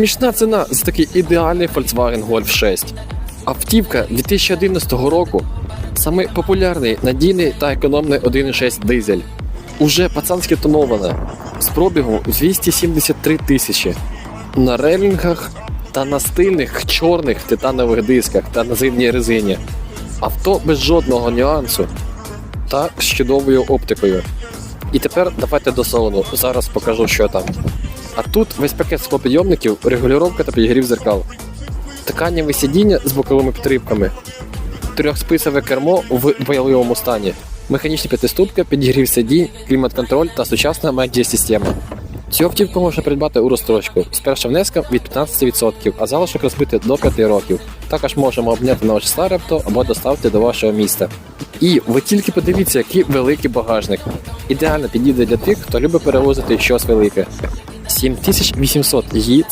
смішна ціна за такий ідеальний Volkswagen Golf 6. Автівка 2011 року. Самий популярний, надійний та економний 1.6 дизель. Уже пацанськи тонована. З пробігом 273 тисячі. На релінгах та на стильних чорних титанових дисках та на зимній резині. Авто без жодного нюансу та з чудовою оптикою. І тепер давайте до салону. Зараз покажу, що там. А тут весь пакет склопідйомників, регулювання та підігрів зеркал. Тканєве сидіння з боковими підтримками, трьохсписове кермо в бойовому стані, механічні п'ятиступки, підігрів сидінь, клімат-контроль та сучасна медіа-система. Цю автівку можна придбати у розстрочку з першим внеском від 15%, а залишок розбити до 5 років. Також можемо обняти на ваш старе авто або доставити до вашого міста. І ви тільки подивіться, який великий багажник. Ідеально підійде для тих, хто любить перевозити щось велике. 7800 її